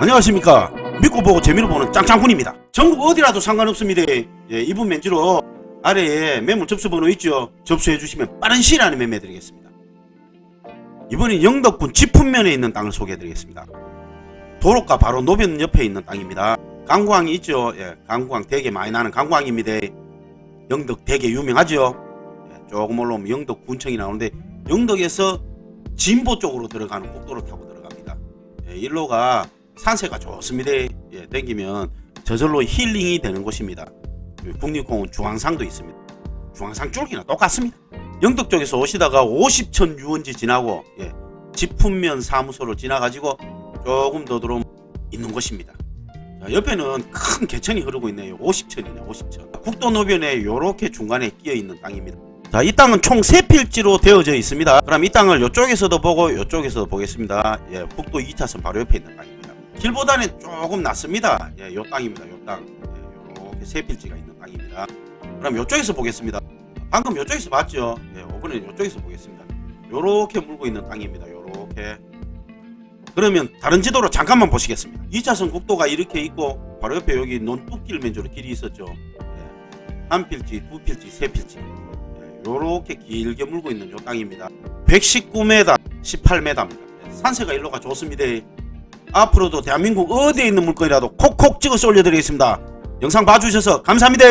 안녕하십니까. 믿고 보고 재미로 보는 짱짱군입니다. 전국 어디라도 상관없습니다. 예, 이분 맨지로 아래에 매물 접수번호 있죠? 접수해 주시면 빠른 시일 안에 매매 드리겠습니다. 이번엔 영덕군 지품면에 있는 땅을 소개해 드리겠습니다. 도로가 바로 노변 옆에 있는 땅입니다. 강구항이 있죠? 예, 강구항 되게 많이 나는 강구항입니다. 영덕 되게 유명하죠? 예, 조금 올라오면 영덕 군청이 나오는데 영덕에서 진보 쪽으로 들어가는 국도를 타고 들어갑니다. 예, 일로가 산세가 좋습니다. 예, 땡기면 저절로 힐링이 되는 곳입니다. 예, 국립공원 중앙상도 있습니다. 중앙상 줄기나 똑같습니다. 영덕 쪽에서 오시다가 50천 유원지 지나고 예, 지품면 사무소를 지나가지고 조금 더 들어오면 있는 곳입니다. 자, 옆에는 큰 개천이 흐르고 있네요. 50천이네, 50천. 국도 노변에 이렇게 중간에 끼어 있는 땅입니다. 자, 이 땅은 총세 필지로 되어져 있습니다. 그럼 이 땅을 이쪽에서도 보고 이쪽에서도 보겠습니다. 예, 국도 2차선 바로 옆에 있는 땅입니다. 길보다는 조금 낫습니다. 예, 요 땅입니다. 요 땅. 예, 요렇게 세 필지가 있는 땅입니다. 그럼 요쪽에서 보겠습니다. 방금 요쪽에서 봤죠? 예, 이번엔 요쪽에서 보겠습니다. 요렇게 물고 있는 땅입니다. 요렇게. 그러면 다른 지도로 잠깐만 보시겠습니다. 2차선 국도가 이렇게 있고 바로 옆에 여기 논뚝길 맨주로 길이 있었죠. 예, 한 필지, 두 필지, 세 필지. 예, 요렇게 길게 물고 있는 요 땅입니다. 119m, 18m입니다. 산세가 일로가 좋습니다. 앞으로도 대한민국 어디에 있는 물건이라도 콕콕 찍어서 올려드리겠습니다. 영상 봐주셔서 감사합니다.